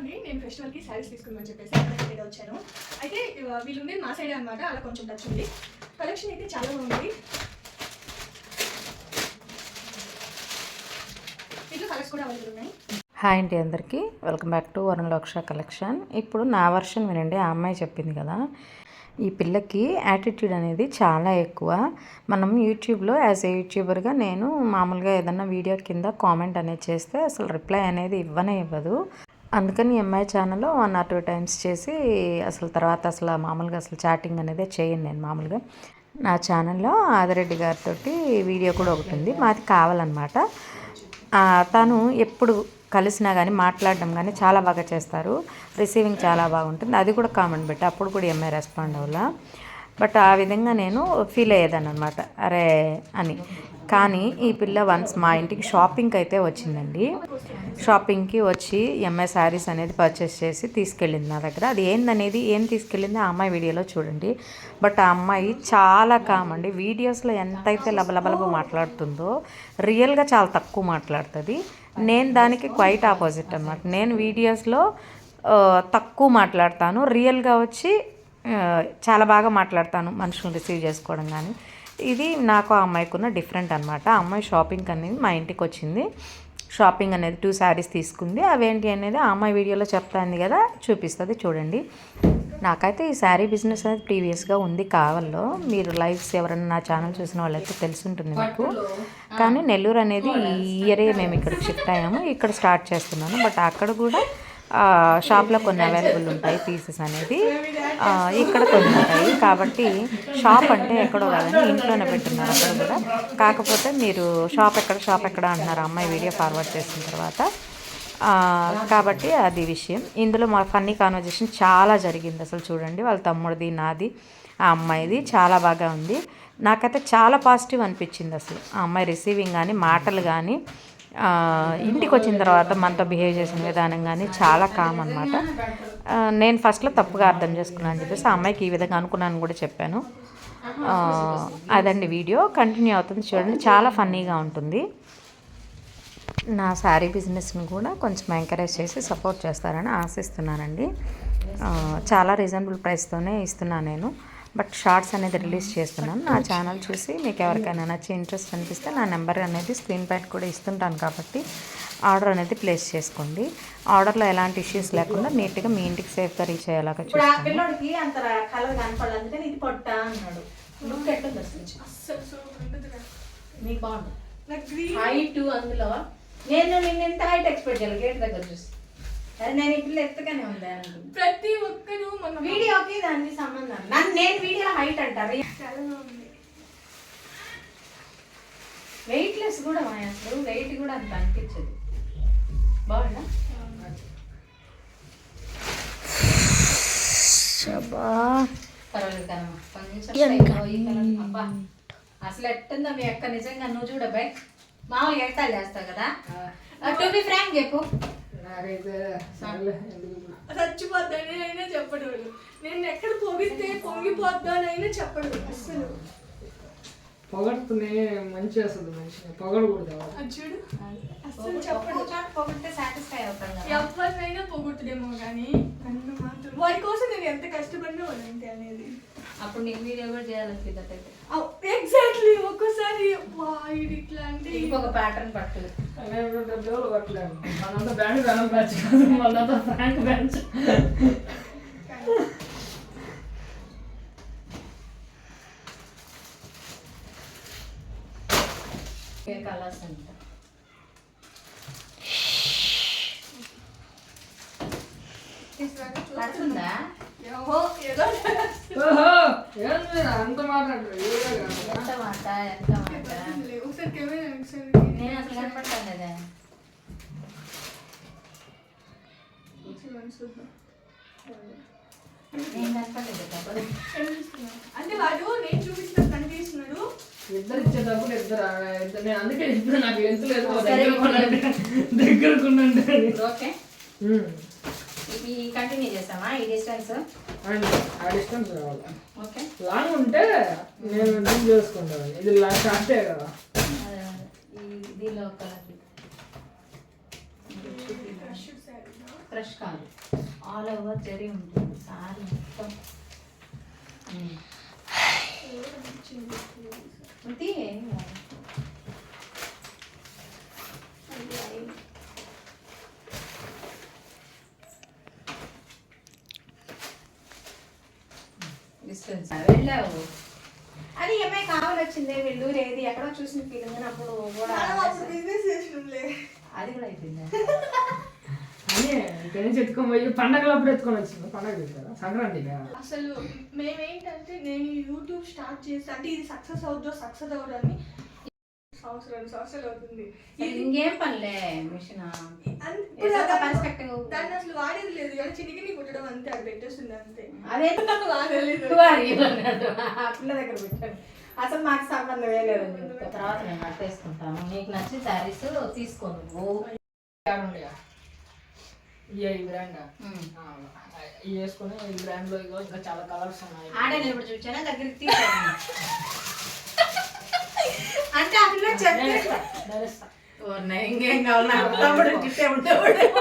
అండి నేను ఫెస్టివల్కి శారీస్ తీసుకుందని చెప్పేసి ఇక్కడ వచ్చాను. అయితే వీళ్ళు ఉండేది మా సైడ్ అనమాట అలా కొంచెం టచ్ ఉంది. కలెక్షన్ అయితే చాలా బాగుంది. వీటిలో కలర్స్ కూడా అవైలబుల్ ఉన్నాయి. హాయ్ అండి అందరికీ. Welcome back to Varun Loksha collection ఇప్పుడు నా వర్షన్ వినండి ఆ అమ్మాయి చెప్పింది కదా. ఈ పిల్లకి యాటిట్యూడ్ అనేది చాలా ఎక్కువ. మనం యూట్యూబ్లో యాజ్ ఏ యూట్యూబర్గా నేను మామూలుగా ఏదన్నా వీడియో కింద కామెంట్ అనేది చేస్తే అసలు రిప్లై అనేది ఇవ్వనే ఇవ్వదు. అందుకని ఎంఐ ఛానల్లో వన్ ఆర్ టూ టైమ్స్ చేసి అసలు తర్వాత అసలు మామూలుగా అసలు చాటింగ్ అనేది చేయను నేను మామూలుగా. నా ఛానల్లో ఆదిరెడ్డి గారితో వీడియో కూడా ఒకటి ఉంది. మాది కావాలన్నమాట. తను ఎప్పుడు కలిసినా కానీ మాట్లాడడం కానీ చాలా బాగా చేస్తారు. రిసీవింగ్ చాలా బాగుంటుంది. అది కూడా కామెంట్ పెట్టి అప్పుడు కూడా ఎంఐ రెస్పాండ్ అవ్వాల. బట్ ఆ విధంగా నేను ఫీల్ అయ్యేదాన్ని అనమాట అరే అని. కానీ ఈ పిల్ల వన్స్ మా ఇంటికి షాపింగ్కి అయితే వచ్చిందండి. షాపింగ్కి వచ్చి ఎంఐ శారీస్ అనేది పర్చేస్ చేసి తీసుకెళ్ళింది నా దగ్గర. అది ఏందనేది ఏం తీసుకెళ్ళింది ఆ అమ్మాయి వీడియోలో చూడండి. బట్ ఆ అమ్మాయి చాలా కామ్ అండి. వీడియోస్లో ఎంతైతే లబలబలబ మాట్లాడుతుందో రియల్గా చాలా తక్కువ మాట్లాడుతుంది. నేను దానికి క్వైట్ ఆపోజిట్ అనమాట నేను వీడియోస్లో తక్కువ మాట్లాడతాను. రియల్గా వచ్చి చాలా బాగా మాట్లాడతాను. మనుషులను రిసీవ్ చేసుకోవడం కానీ ఇది నాకు ఆ అమ్మాయికి ఉన్న డిఫరెంట్ అనమాట ఆ అమ్మాయి షాపింగ్ అనేది మా ఇంటికి వచ్చింది. షాపింగ్ అనేది టూ శారీస్ తీసుకుంది. అవేంటి అనేది ఆ అమ్మాయి వీడియోలో చెప్తాంది కదా చూపిస్తుంది చూడండి. నాకైతే ఈ శారీ బిజినెస్ అనేది ప్రీవియస్గా ఉంది కావాలో. మీరు లైవ్స్ ఎవరైనా నా ఛానల్ చూసిన వాళ్ళైతే తెలుసుంటుంది మీకు కానీ నెల్లూరు అనేది ఈ ఇయరే మేము ఇక్కడ షిఫ్ట్ అయ్యాము. ఇక్కడ స్టార్ట్ చేస్తున్నాను. బట్ అక్కడ కూడా షాప్లో కొన్ని అవైలబుల్ ఉంటాయి పీసెస్ అనేది. ఇక్కడ కొన్ని ఉంటాయి. కాబట్టి షాప్ అంటే ఎక్కడో కాదని ఇంట్లోనే పెట్టున్నారు అక్కడ కూడా. కాకపోతే మీరు షాప్ ఎక్కడ షాప్ ఎక్కడ అంటున్నారు అమ్మాయి వీడియో ఫార్వర్డ్ చేసిన తర్వాత. కాబట్టి అది విషయం. ఇందులో మా ఫన్నీ కాన్వర్జేషన్ చాలా జరిగింది అసలు చూడండి. వాళ్ళ తమ్ముడిది నాది ఆ అమ్మాయిది చాలా బాగా ఉంది. నాకైతే చాలా పాజిటివ్ అనిపించింది అసలు. ఆ అమ్మాయి రిసీవింగ్ కానీ మాటలు కానీ ఇంటికి వచ్చిన తర్వాత మనతో బిహేవ్ చేసిన విధానం కానీ చాలా కామ్ అనమాట నేను ఫస్ట్లో తప్పుగా అర్థం చేసుకున్నాను అని చెప్పేసి ఆ అమ్మాయికి ఈ విధంగా అనుకున్నాను కూడా చెప్పాను. అదండి వీడియో కంటిన్యూ అవుతుంది చూడండి. చాలా ఫన్నీగా ఉంటుంది. నా శారీ బిజినెస్ని కూడా కొంచెం ఎంకరేజ్ చేసి సపోర్ట్ చేస్తారని ఆశిస్తున్నానండి. చాలా రీజనబుల్ ప్రైస్తోనే ఇస్తున్నాను నేను. బట్ షార్ట్స్ అనేది రిలీజ్ చేస్తున్నాను నా ఛానల్ చూసి మీకు ఎవరికైనా నచ్చి ఇంట్రెస్ట్ అనిపిస్తే నా నెంబర్ అనేది స్క్రీన్ పైన కూడా ఇస్తుంటాను కాబట్టి ఆర్డర్ అనేది ప్లేస్ చేసుకోండి. ఆర్డర్లో ఎలాంటి ఇష్యూస్ లేకుండా నీట్గా మీ ఇంటికి సేఫ్గా రీచ్ అయ్యేలాగా చూస్తాను అందులో. నేను నిన్న ఎంత హైట్ ఎక్స్పెక్ట్ చేయాలి? గేట్ దగ్గర చూసి. అరే నేను పిల్ల ఎత్తుగానే ఉంది ప్రతి ఒక్కరు మన వీడియోకి దానికి సంబంధం. నన్ను నేను వీడియో హైట్ అంటారు చాలా బాగుంది వెయిట్ లెస్ కూడా మా అసలు. వెయిట్ కూడా అంత అనిపించదు. బాగుందా. అసలు ఎట్టుందో మీ అక్క నిజంగా నువ్వు చూడబాయ్ మామూలుగా ఎగతాలు చేస్తావు కదా? టు బి ఫ్రాంక్ చెప్పు. చచ్చిపోద్దని అయినా చెప్పడు. నేను ఎక్కడ పొగిస్తే పొంగిపోద్దానైనా చెప్పడు అస్సలు. పొగడుతూనే మంచి అసలు మనిషిని పొగడకూడదు చూడు. ఒక్కో చెప్పడు. పొగిడితే సాటిస్ఫై అవుతాం కదా. ఎవరినైనా పొగుడుతుడేమో కానీ నన్ను మాత్రం. వాడి కోసం నేను ఎంత కష్టపడినా వాడు అంతే అనేది. అప్పుడు నీకు వీడియో కూడా చేయాలనిపిద్ది ఇది ఇట్లా అంటే ఇంకొక ప్యాటర్న్ పట్టు. దేవుడు కొట్టలేను మనంతా బ్యాండ్ బెనం బ్యాచ్ కాదు మనంతా ఫ్రాంక్ బ్యాచ్ కలర్స్ అంట? పడుతుందా? ఓహో ఏం మీరు అంత. ఎంత మాట ఎంత మాట? నేను అసలు కనపడతాను. నేను కనపడలేదు. అంటే వాడు నేను చూపించిన కనిపిస్తున్నాడు ఇద్దరు ఇచ్చేటప్పుడు ఇద్దరు ఇద్దరు నేను అందుకే ఇప్పుడు నాకు ఎంత లేదు దగ్గరకున్నండి ఓకే. ఇది కంటిన్యూ చేస్తామా? ఈ డిస్టెన్స్ ఆ డిస్టెన్స్ రావాలి. ఓకే లాంగ్ ఉంటే నేను డీల్ చేసుకుంటాను. ఇది లాంగ్ షార్టే కదా. ఈ దీనిలో కలర్ ఫ్రెష్ కాదు. ఆల్ ఓవర్ జరీ ఉంటుంది. సారీ మొత్తం. ఉమ్. డిస్టెన్స్ వెళ్ళావు. అది ఈ అమ్మాయి కావాలి వచ్చింది వెల్లూరు ఏది ఎక్కడో చూసిన ఫీలింగ్ అప్పుడు కూడా అది కూడా అయిపోయింది? అని ఇక్కడి నుంచి ఎత్తుకొని పోయి పండగలప్పుడు ఎత్తుకొని వచ్చింది పండగ కదా సంక్రాంతి అసలు మేమేంటంటే నేను యూట్యూబ్ స్టార్ట్ చేసి అంటే ఇది సక్సెస్ అవుతుందో సక్సెస్ అవ్వదని సంవత్సరం సంవత్సరాలు అవుతుంది. ఇది ఇంకేం పనిలే మిషన్. దాన్ని- అసలు వాడేది లేదు. కానీ చినిగిని కుట్టడం అంతే అది పెట్టేస్తుంది అంతే. అదే వాడలేదు. పిల్ల దగ్గర పెట్టాను అసలు మాకు సంబంధం లేదు. తర్వాత నేను కట్టేసుకుంటాను నీకు నచ్చిన శారీస్ తీసుకో నువ్వు. ఇక ఈ బ్రాండ్ ఇవి వేసుకుని ఈ బ్రాండ్లో ఇగో ఇంకా చాలా కలర్స్ ఉన్నాయి. ఆడే నిలబడి చూచానా దగ్గరికి తీసాను అంటే ఆ పిల్ల ఇంకేం కావాలి? నాకు తమ్ముడు గిట్టే ఉంటాడు నాకు.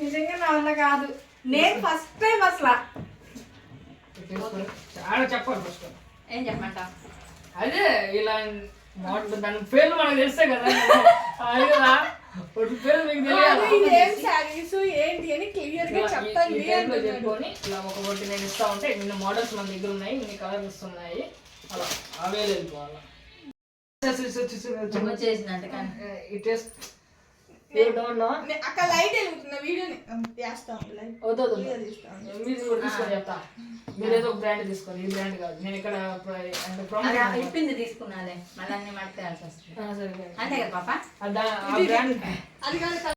నిజంగా నా వల్ల కాదు. నేను ఫస్ట్ టైం అసలు. చాలా చెప్పాలి ఫస్ట్ ఏం చెప్పమంటావు? అదే ఇలా మోడల్ దాని పేర్లు మనకు తెలిస్తే కదా. అది కదా ఒకటి పేరు మీకు తెలియాలి? ఏం శారీస్ ఏంటి అని క్లియర్గా చెప్పండి. చెప్పుకొని ఇలా ఒక ఒకటి నేను ఇస్తా ఉంటే ఇన్ని మోడల్స్ మన దగ్గర ఉన్నాయి ఇన్ని కలర్స్ ఉన్నాయి అలా అవే అక్కడ లైట్ వెలుగుతున్న వీడియోని వేస్తాం చెప్తా మీరు ఏదో ఒక బ్రాండ్ తీసుకోండి ఈ బ్రాండ్ కాదు నేను ఇక్కడ ఇప్పింది తీసుకున్నాలే మళ్ళీ అన్ని వస్తుంది సరే అంతే పాప? అది కాదు